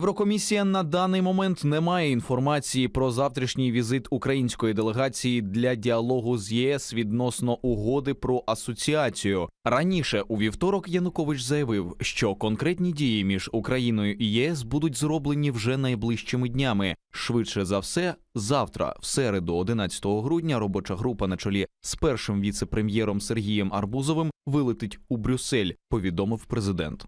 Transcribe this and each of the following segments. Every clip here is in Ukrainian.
Єврокомісія на даний момент не має інформації про завтрашній візит української делегації для діалогу з ЄС відносно угоди про асоціацію. Раніше у вівторок Янукович заявив, що конкретні дії між Україною і ЄС будуть зроблені вже найближчими днями. Швидше за все, завтра, в середу, 11 грудня, робоча група на чолі з першим віце-прем'єром Сергієм Арбузовим вилетить у Брюссель, повідомив президент.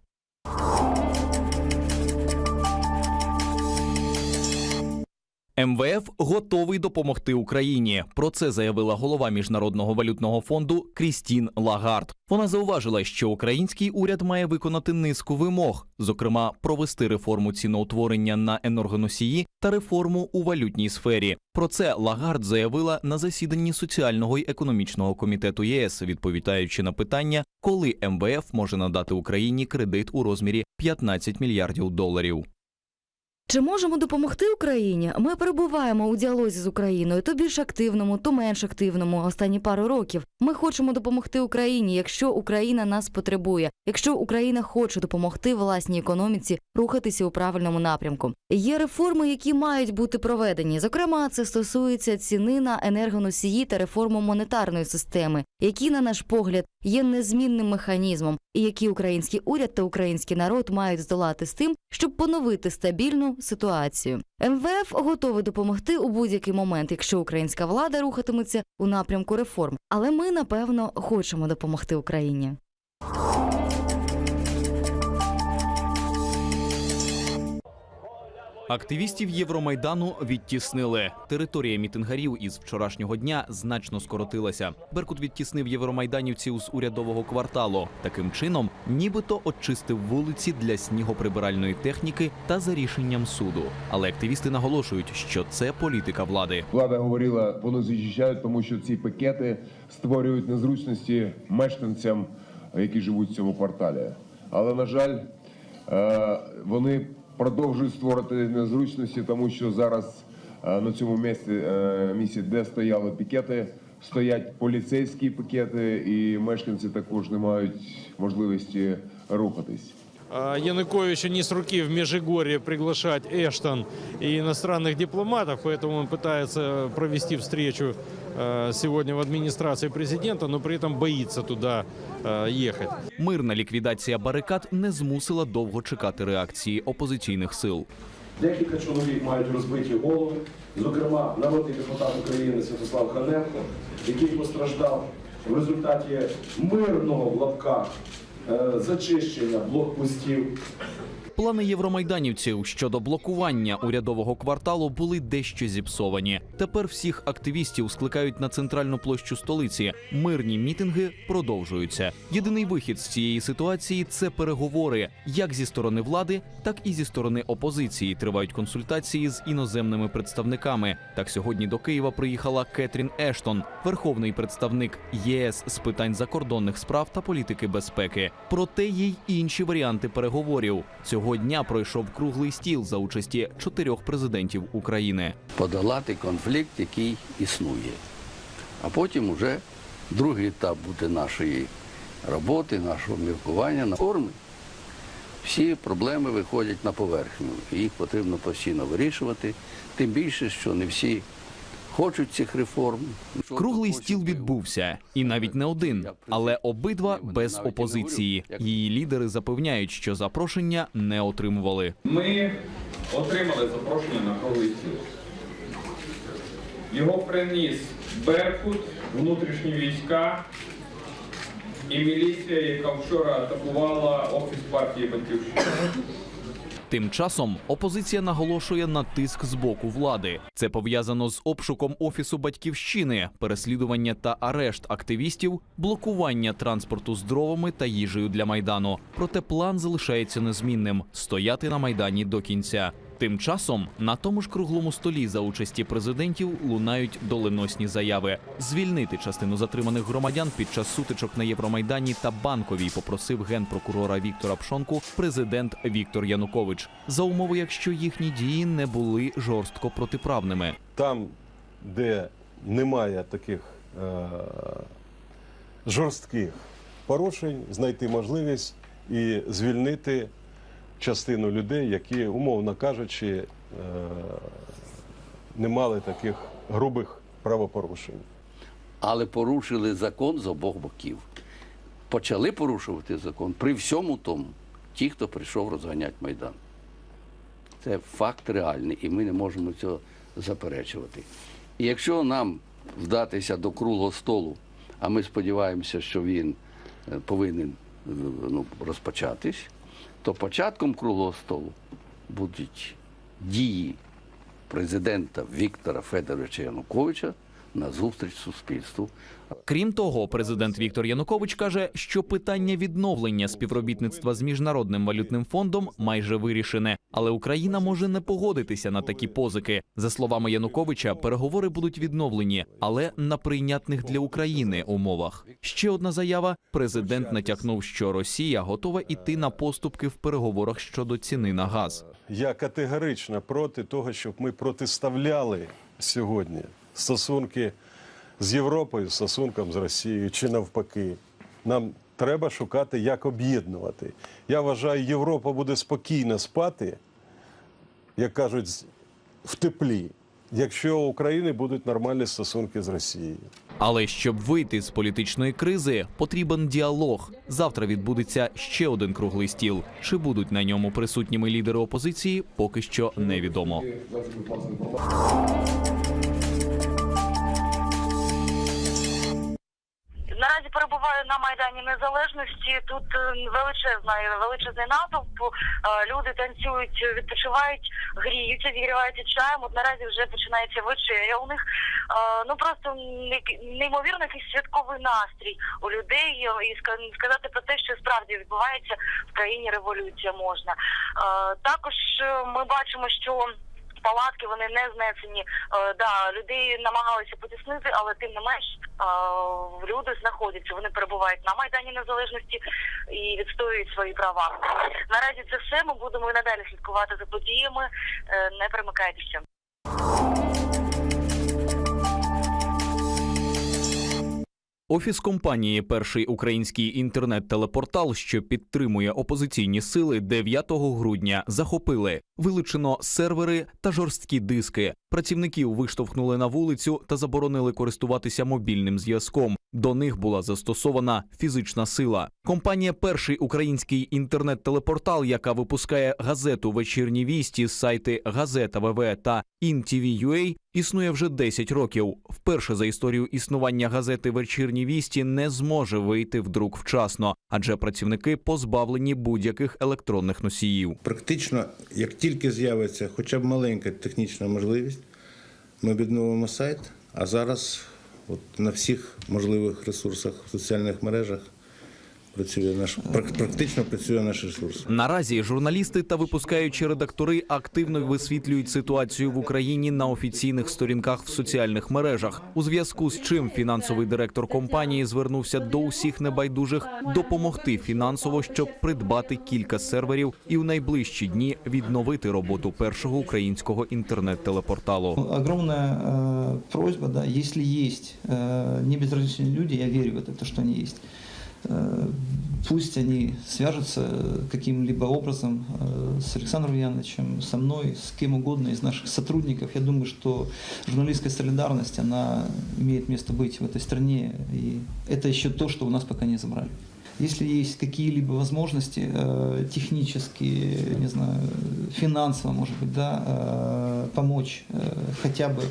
МВФ готовий допомогти Україні. Про це заявила голова міжнародного валютного фонду Крістін Лагард. Вона зауважила, що український уряд має виконати низку вимог, зокрема, провести реформу ціноутворення на енергоносії та реформу у валютній сфері. Про це Лагард заявила на засіданні соціального й економічного комітету ЄС, відповідаючи на питання, коли МВФ може надати Україні кредит у розмірі 15 мільярдів доларів. Чи можемо допомогти Україні? Ми перебуваємо у діалозі з Україною, то більш активному, то менш активному останні пару років. Ми хочемо допомогти Україні, якщо Україна нас потребує, якщо Україна хоче допомогти власній економіці рухатися у правильному напрямку. Є реформи, які мають бути проведені. Зокрема, це стосується ціни на енергоносії та реформу монетарної системи, які, на наш погляд, є незмінним механізмом, і які український уряд та український народ мають здолати з тим, щоб поновити стабільну ситуацію. МВФ готовий допомогти у будь-який момент, якщо українська влада рухатиметься у напрямку реформ. Але ми напевно хочемо допомогти Україні. Активістів Євромайдану відтіснили. Територія мітингарів із вчорашнього дня значно скоротилася. Беркут відтіснив євромайданівців з урядового кварталу. Таким чином, нібито очистив вулиці для снігоприбиральної техніки та за рішенням суду. Але активісти наголошують, що це політика влади. Влада говорила, вони захищають, тому що ці пакети створюють незручності мешканцям, які живуть в цьому кварталі. Але на жаль, е, вони продовжують створити незручності, тому що зараз е, на цьому місці, е, місці, де стояли пікети, стоять поліцейські пікети, і мешканці також не мають можливості рухатись. А, Януковичу не с руки в Межигорье приглашать Эштон и иностранных дипломатов, поэтому он пытается провести встречу э, сегодня в администрации президента, но при этом боится туда э, ехать. Мирна ліквідація барикад не змусила довго чекати реакції опозиційних сил. Декілька чоловік мають розбиті голови, зокрема народний депутат України Святослав Ханенко, який постраждав в результаті мирного в лапках е, зачищення блокпостів Плани євромайданівців щодо блокування урядового кварталу були дещо зіпсовані. Тепер всіх активістів скликають на центральну площу столиці. Мирні мітинги продовжуються. Єдиний вихід з цієї ситуації це переговори, як зі сторони влади, так і зі сторони опозиції. Тривають консультації з іноземними представниками. Так сьогодні до Києва приїхала Кетрін Ештон, верховний представник ЄС з питань закордонних справ та політики безпеки. Проте є й інші варіанти переговорів. Цього дня пройшов круглий стіл за участі чотирьох президентів України. подолати конфлікт, який існує. А потім уже другий етап буде нашої роботи, нашого міркування на форми. Всі проблеми виходять на поверхню, їх потрібно постійно вирішувати. Тим більше, що не всі хочуть цих реформ. Круглий стіл відбувся, і навіть не один, але обидва без опозиції. Її лідери запевняють, що запрошення не отримували. Ми отримали запрошення на круглий стіл. Його приніс Беркут, внутрішні війська і міліція, яка вчора атакувала офіс партії Батьківщина. Тим часом опозиція наголошує на тиск з боку влади. Це пов'язано з обшуком офісу батьківщини, переслідування та арешт активістів, блокування транспорту з дровами та їжею для майдану. Проте план залишається незмінним стояти на майдані до кінця. Тим часом на тому ж круглому столі за участі президентів лунають доленосні заяви. Звільнити частину затриманих громадян під час сутичок на Євромайдані та банковій попросив генпрокурора Віктора Пшонку президент Віктор Янукович за умови, якщо їхні дії не були жорстко протиправними. там, де немає таких е, жорстких порушень, знайти можливість і звільнити частину людей, які, умовно кажучи, е, не мали таких грубих правопорушень. але порушили закон з обох боків. Почали порушувати закон при всьому тому, ті, хто прийшов розганяти Майдан. Це факт реальний, і ми не можемо цього заперечувати. І якщо нам вдатися до круглого столу, а ми сподіваємося, що він е, повинен е, ну, розпочатись, то початком круглого столу будуть дії президента Віктора Федоровича Януковича на зустріч суспільству. Крім того, президент Віктор Янукович каже, що питання відновлення співробітництва з міжнародним валютним фондом майже вирішене, але Україна може не погодитися на такі позики. За словами Януковича, переговори будуть відновлені, але на прийнятних для України умовах. Ще одна заява: президент натякнув, що Росія готова іти на поступки в переговорах щодо ціни на газ. Я категорично проти того, щоб ми протиставляли сьогодні стосунки з Європою, стосунком з Росією чи навпаки. Нам треба шукати, як об'єднувати. Я вважаю, Європа буде спокійно спати, як кажуть, в теплі, якщо у України будуть нормальні стосунки з Росією. Але щоб вийти з політичної кризи, потрібен діалог. Завтра відбудеться ще один круглий стіл. Чи будуть на ньому присутніми лідери опозиції, поки що невідомо. Перебуваю на майдані незалежності. Тут е, величезна величезний натовп. Е, Люди танцюють, відпочивають, гріються, зігріваються чаєм. От наразі вже починається вечеря у них. Е, Ну просто не- неймовірно якийсь святковий настрій у людей і ска- сказати про те, що справді відбувається в країні революція можна. Також ми бачимо, що палатки вони не знесені. Е, да, людей намагалися потіснити, але тим не менш е, люди знаходяться. Вони перебувають на майдані незалежності і відстоюють свої права. Наразі це все. Ми будемо і надалі слідкувати за подіями. Е, не перемикайтеся. Офіс компанії Перший український інтернет-телепортал, що підтримує опозиційні сили, 9 грудня захопили. Вилучено сервери та жорсткі диски. Працівників виштовхнули на вулицю та заборонили користуватися мобільним зв'язком. До них була застосована фізична сила. Компанія Перший український інтернет-телепортал, яка випускає газету Вечірні вісті з сайти Газета ВВ та InTV.ua, існує вже 10 років. Вперше за історію існування газети Вечірні вісті не зможе вийти в друк вчасно, адже працівники позбавлені будь-яких електронних носіїв. Практично, як тільки з'явиться хоча б маленька технічна можливість, ми відновимо сайт, а зараз от на всіх можливих ресурсах в соціальних мережах працює наш прак- практично працює наш ресурс. Наразі журналісти та випускаючі редактори активно висвітлюють ситуацію в Україні на офіційних сторінках в соціальних мережах. У зв'язку з чим фінансовий директор компанії звернувся до усіх небайдужих допомогти фінансово, щоб придбати кілька серверів і в найближчі дні відновити роботу першого українського інтернет-телепорталу. Огромная э, просьба, да, если есть э, небезразличные люди, я верю в это, то, что они есть, э, Пусть они свяжутся каким-либо образом э, с Александром Яновичем, со мной, с кем угодно из наших сотрудников. Я думаю, что журналистская солидарность, она имеет место быть в этой стране, и это еще то, что у нас пока не забрали. Если есть какие-либо возможности э, технические, не знаю, финансово, может быть, да, э, помочь э, хотя бы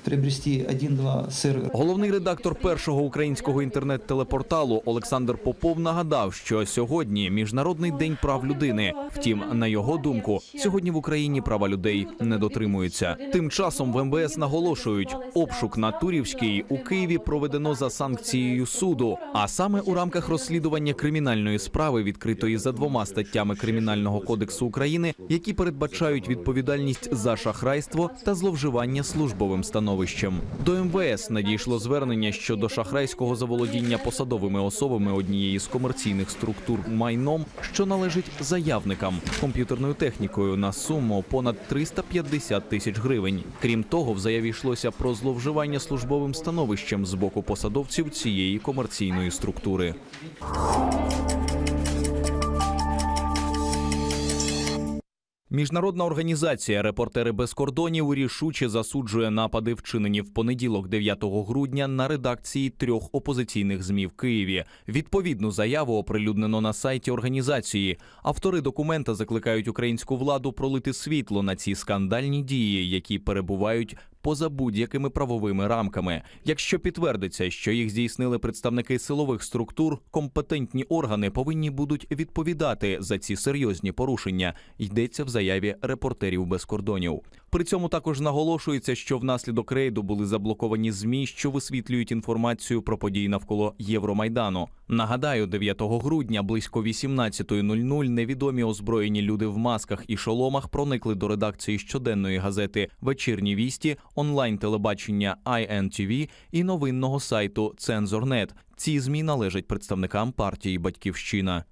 приобрести один-два сервера. Головний редактор першого українського інтернет-телепорталу Олександр Попов нагадав, що сьогодні міжнародний день прав людини. Втім, на його думку, сьогодні в Україні права людей не дотримуються. Тим часом в МВС наголошують, обшук на Турівській у Києві проведено за санкцією суду, а саме у рамках розслідування кримінальної справи, відкритої за двома статтями кримінального кодексу України, які передбачають відповідальність за шахрайство та зловживання службовим становищем. До МВС надійшло звернення щодо шахрайського заволодіння посадовими особами однієї з комерційних структур майном, що належить заявникам комп'ютерною технікою на суму понад 350 тисяч гривень. Крім того, в заяві йшлося про зловживання службовим становищем з боку посадовців цієї комерційної структури. Міжнародна організація Репортери без кордонів рішуче засуджує напади, вчинені в понеділок, 9 грудня, на редакції трьох опозиційних змі в Києві. Відповідну заяву оприлюднено на сайті організації. Автори документа закликають українську владу пролити світло на ці скандальні дії, які перебувають поза будь-якими правовими рамками. Якщо підтвердиться, що їх здійснили представники силових структур, компетентні органи повинні будуть відповідати за ці серйозні порушення. Йдеться в заяві репортерів без кордонів. При цьому також наголошується, що внаслідок рейду були заблоковані змі, що висвітлюють інформацію про події навколо Євромайдану. Нагадаю, 9 грудня близько 18.00 невідомі озброєні люди в масках і шоломах проникли до редакції щоденної газети Вечірні вісті, онлайн телебачення INTV і новинного сайту Цензорнет. Ці змі належать представникам партії Батьківщина.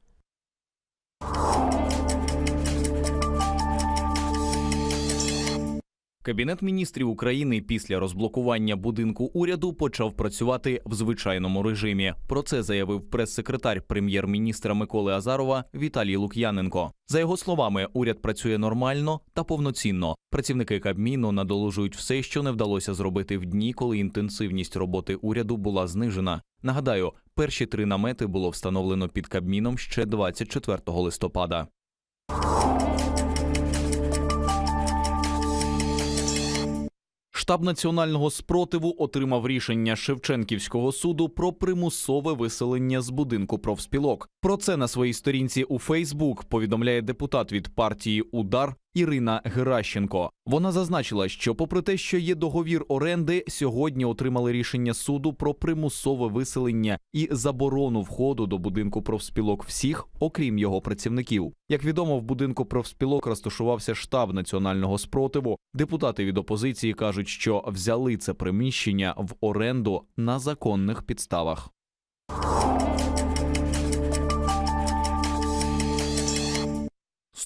Кабінет міністрів України після розблокування будинку уряду почав працювати в звичайному режимі. Про це заявив прес-секретар прем'єр-міністра Миколи Азарова Віталій Лук'яненко. За його словами, уряд працює нормально та повноцінно. Працівники Кабміну надолужують все, що не вдалося зробити в дні, коли інтенсивність роботи уряду була знижена. Нагадаю, перші три намети було встановлено під Кабміном ще 24 листопада. Штаб національного спротиву отримав рішення Шевченківського суду про примусове виселення з будинку профспілок. Про це на своїй сторінці у Фейсбук повідомляє депутат від партії Удар Ірина Геращенко. Вона зазначила, що, попри те, що є договір оренди, сьогодні отримали рішення суду про примусове виселення і заборону входу до будинку профспілок всіх, окрім його працівників. Як відомо, в будинку профспілок розташувався штаб національного спротиву. Депутати від опозиції кажуть, що взяли це приміщення в оренду на законних підставах.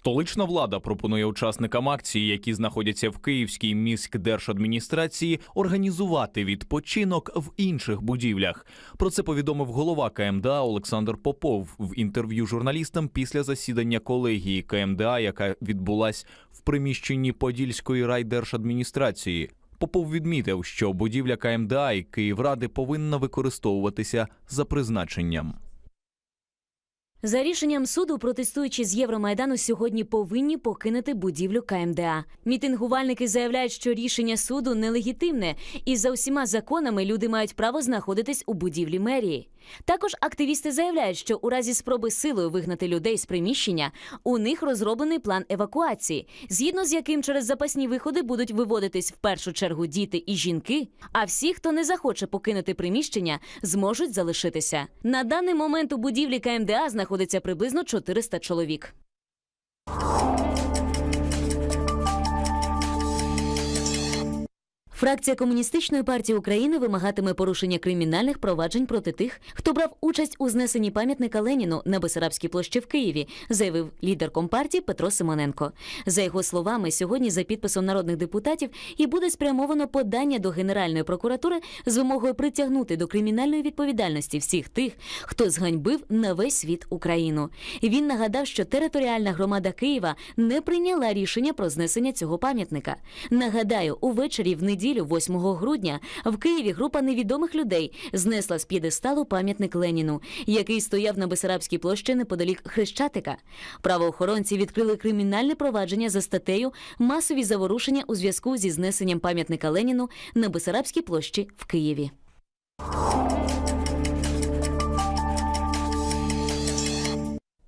Столична влада пропонує учасникам акції, які знаходяться в Київській міськдержадміністрації, організувати відпочинок в інших будівлях. Про це повідомив голова КМДА Олександр Попов в інтерв'ю журналістам після засідання колегії КМДА, яка відбулась в приміщенні Подільської райдержадміністрації. Попов відмітив, що будівля КМДА і Київради повинна використовуватися за призначенням. За рішенням суду, протестуючи з Євромайдану, сьогодні повинні покинути будівлю КМДА. Мітингувальники заявляють, що рішення суду нелегітимне, і за усіма законами люди мають право знаходитись у будівлі мерії. Також активісти заявляють, що у разі спроби силою вигнати людей з приміщення у них розроблений план евакуації, згідно з яким через запасні виходи будуть виводитись в першу чергу діти і жінки. А всі, хто не захоче покинути приміщення, зможуть залишитися. На даний момент у будівлі КМДА знаходиться приблизно 400 чоловік. Фракція комуністичної партії України вимагатиме порушення кримінальних проваджень проти тих, хто брав участь у знесенні пам'ятника Леніну на Бесарабській площі в Києві, заявив лідер компартії Петро Симоненко. За його словами, сьогодні за підписом народних депутатів і буде спрямовано подання до Генеральної прокуратури з вимогою притягнути до кримінальної відповідальності всіх тих, хто зганьбив на весь світ Україну. Він нагадав, що територіальна громада Києва не прийняла рішення про знесення цього пам'ятника. Нагадаю, увечері в неділю, 8 грудня, в Києві група невідомих людей знесла з п'єдесталу пам'ятник Леніну, який стояв на Бесарабській площі неподалік Хрещатика. Правоохоронці відкрили кримінальне провадження за статтею масові заворушення у зв'язку зі знесенням пам'ятника Леніну на Бесарабській площі в Києві.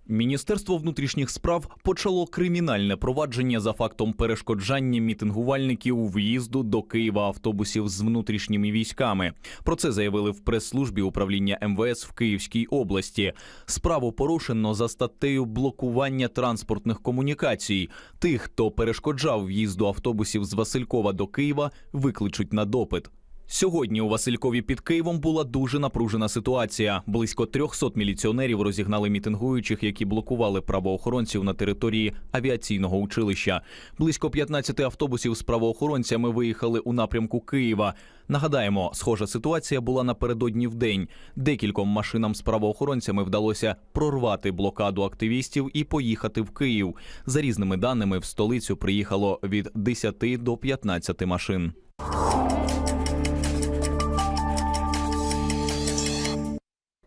Міністерство внутрішніх справ почало кримінальне провадження за фактом перешкоджання мітингувальників в'їзду до Києва автобусів з внутрішніми військами. Про це заявили в прес-службі управління МВС в Київській області. Справу порушено за статтею блокування транспортних комунікацій. Тих, хто перешкоджав в'їзду автобусів з Василькова до Києва, викличуть на допит. Сьогодні у Василькові під Києвом була дуже напружена ситуація. Близько 300 міліціонерів розігнали мітингуючих, які блокували правоохоронців на території авіаційного училища. Близько 15 автобусів з правоохоронцями виїхали у напрямку Києва. Нагадаємо, схожа ситуація була напередодні в день. Декільком машинам з правоохоронцями вдалося прорвати блокаду активістів і поїхати в Київ. За різними даними, в столицю приїхало від 10 до 15 машин.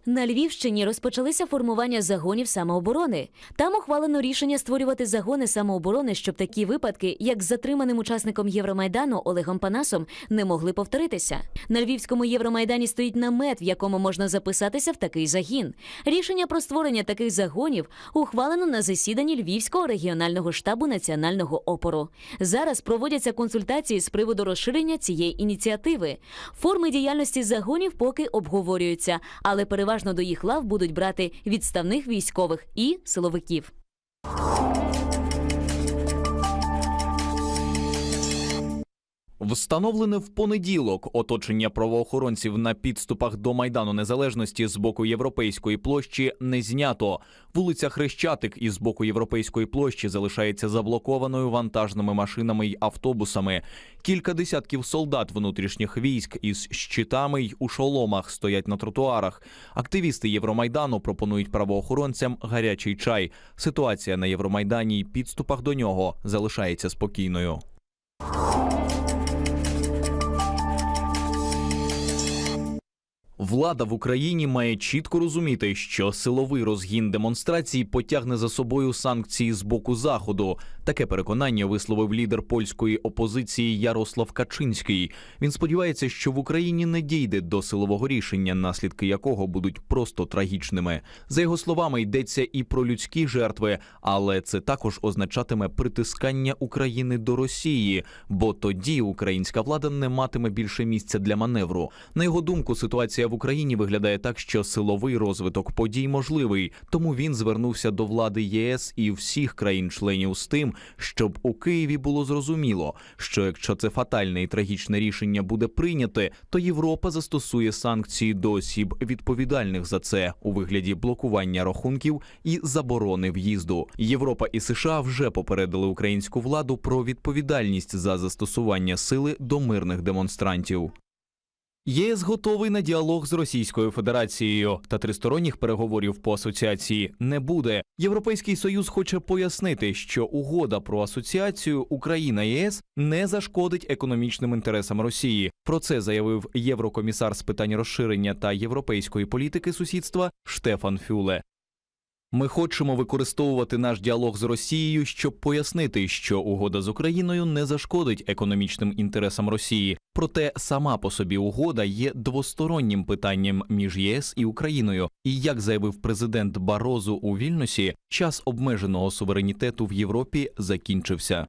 На Львівщині розпочалися формування загонів самооборони. Там ухвалено рішення створювати загони самооборони, щоб такі випадки, як з затриманим учасником Євромайдану Олегом Панасом, не могли повторитися. На Львівському Євромайдані стоїть намет, в якому можна записатися в такий загін. Рішення про створення таких загонів ухвалено на засіданні Львівського регіонального штабу національного опору. Зараз проводяться консультації з приводу розширення цієї ініціативи. Форми діяльності загонів поки обговорюються, але переважно до їх лав будуть брати відставних військових і силовиків. Встановлене в понеділок оточення правоохоронців на підступах до майдану незалежності з боку європейської площі не знято. Вулиця Хрещатик із боку європейської площі залишається заблокованою вантажними машинами й автобусами. Кілька десятків солдат внутрішніх військ із щитами й у шоломах стоять на тротуарах. Активісти Євромайдану пропонують правоохоронцям гарячий чай. Ситуація на Євромайдані й підступах до нього залишається спокійною. Влада в Україні має чітко розуміти, що силовий розгін демонстрацій потягне за собою санкції з боку заходу. Таке переконання висловив лідер польської опозиції Ярослав Качинський. Він сподівається, що в Україні не дійде до силового рішення, наслідки якого будуть просто трагічними. За його словами, йдеться і про людські жертви, але це також означатиме притискання України до Росії, бо тоді українська влада не матиме більше місця для маневру. На його думку, ситуація в Україні виглядає так, що силовий розвиток подій можливий, тому він звернувся до влади ЄС і всіх країн-членів з тим, щоб у Києві було зрозуміло, що якщо це фатальне і трагічне рішення буде прийняте, то Європа застосує санкції до осіб відповідальних за це у вигляді блокування рахунків і заборони в'їзду. Європа і США вже попередили українську владу про відповідальність за застосування сили до мирних демонстрантів. ЄС готовий на діалог з Російською Федерацією, та тристоронніх переговорів по асоціації не буде. Європейський союз хоче пояснити, що угода про асоціацію Україна ЄС не зашкодить економічним інтересам Росії. Про це заявив єврокомісар з питань розширення та європейської політики сусідства Штефан Фюле. Ми хочемо використовувати наш діалог з Росією, щоб пояснити, що угода з Україною не зашкодить економічним інтересам Росії. Проте сама по собі угода є двостороннім питанням між ЄС і Україною. І як заявив президент Барозу у Вільнюсі, час обмеженого суверенітету в Європі закінчився.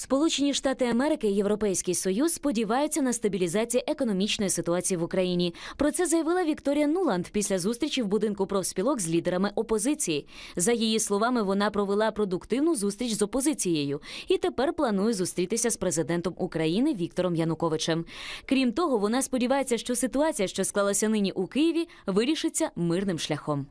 Сполучені Штати Америки і Європейський Союз сподіваються на стабілізацію економічної ситуації в Україні. Про це заявила Вікторія Нуланд після зустрічі в будинку профспілок з лідерами опозиції. За її словами, вона провела продуктивну зустріч з опозицією і тепер планує зустрітися з президентом України Віктором Януковичем. Крім того, вона сподівається, що ситуація, що склалася нині у Києві, вирішиться мирним шляхом.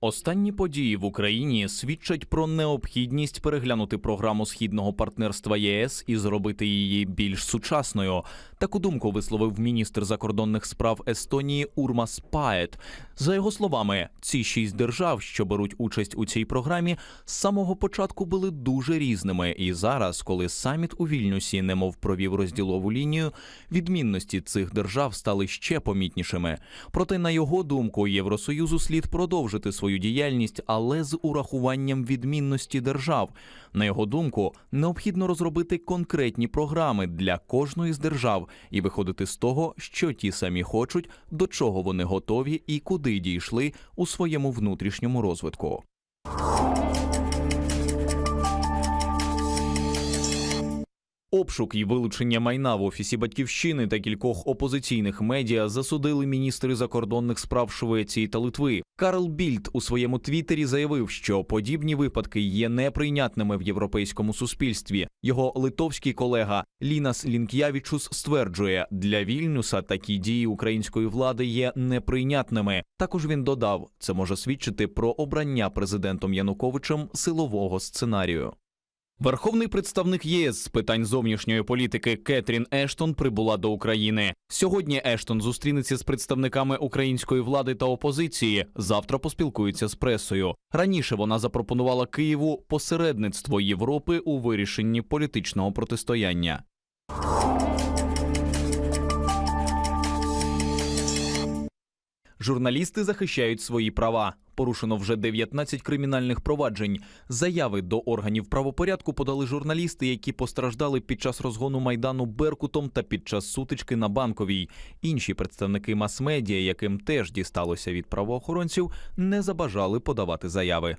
Останні події в Україні свідчать про необхідність переглянути програму східного партнерства ЄС і зробити її більш сучасною. Таку думку висловив міністр закордонних справ Естонії Урмас Пает. За його словами, ці шість держав, що беруть участь у цій програмі, з самого початку були дуже різними. І зараз, коли саміт у Вільнюсі немов провів розділову лінію, відмінності цих держав стали ще помітнішими. Проте, на його думку, Євросоюзу слід продовжити свою діяльність, але з урахуванням відмінності держав. На його думку, необхідно розробити конкретні програми для кожної з держав і виходити з того, що ті самі хочуть, до чого вони готові і куди дійшли у своєму внутрішньому розвитку. Обшук і вилучення майна в офісі батьківщини та кількох опозиційних медіа засудили міністри закордонних справ Швеції та Литви. Карл Більд у своєму твіттері заявив, що подібні випадки є неприйнятними в європейському суспільстві. Його литовський колега Лінас Лінк'явічус стверджує, для Вільнюса такі дії української влади є неприйнятними. Також він додав, це може свідчити про обрання президентом Януковичем силового сценарію. Верховний представник ЄС з питань зовнішньої політики Кетрін Ештон прибула до України. Сьогодні Ештон зустрінеться з представниками української влади та опозиції. Завтра поспілкується з пресою. Раніше вона запропонувала Києву посередництво Європи у вирішенні політичного протистояння. Журналісти захищають свої права. Порушено вже 19 кримінальних проваджень. Заяви до органів правопорядку подали журналісти, які постраждали під час розгону майдану Беркутом та під час сутички на банковій. Інші представники мас-медіа, яким теж дісталося від правоохоронців, не забажали подавати заяви.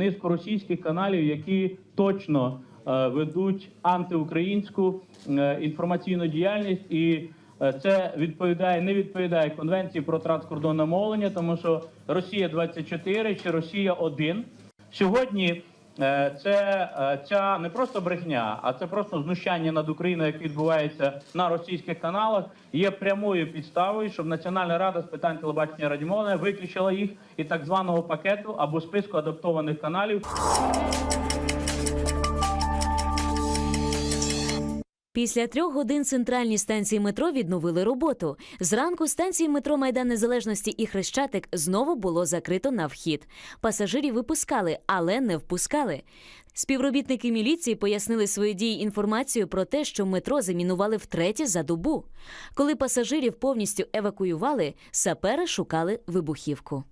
низку російських каналів, які точно е, ведуть антиукраїнську е, інформаційну діяльність, і це відповідає не відповідає конвенції про транскордонне мовлення, тому що Росія 24 чи Росія 1 сьогодні. е, Це е, ця не просто брехня, а це просто знущання над Україною, яке відбувається на російських каналах, є прямою підставою, щоб Національна рада з питань телебачення радіомовлення виключила їх і так званого пакету або списку адаптованих каналів. Після трьох годин центральні станції метро відновили роботу. Зранку станції метро Майдан Незалежності і Хрещатик знову було закрито на вхід. Пасажирів випускали, але не впускали. Співробітники міліції пояснили свої дії інформацією про те, що метро замінували втретє за добу. Коли пасажирів повністю евакуювали, сапери шукали вибухівку.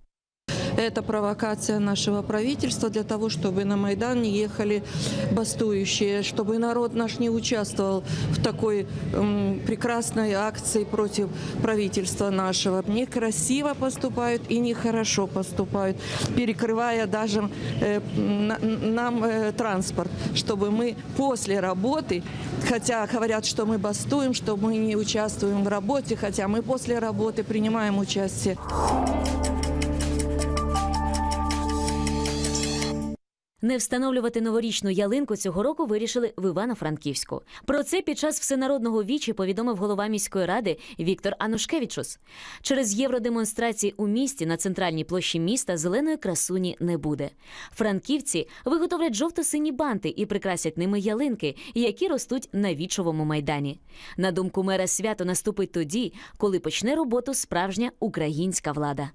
Это провокация нашего правительства для того, чтобы на Майдан не ехали бастующие, чтобы народ наш не участвовал в такой м, прекрасной акции против правительства нашего. Некрасиво поступают и нехорошо поступают, перекрывая даже э, на- нам э, транспорт, чтобы мы после работы, хотя говорят, что мы бастуем, что мы не участвуем в работе, хотя мы после работы принимаем участие. Не встановлювати новорічну ялинку цього року вирішили в Івано-Франківську. Про це під час всенародного вічі повідомив голова міської ради Віктор Анушкевичус. Через євродемонстрації у місті на центральній площі міста зеленої красуні не буде. Франківці виготовлять жовто-сині банти і прикрасять ними ялинки, які ростуть на вічовому майдані. На думку мера свято наступить тоді, коли почне роботу справжня українська влада.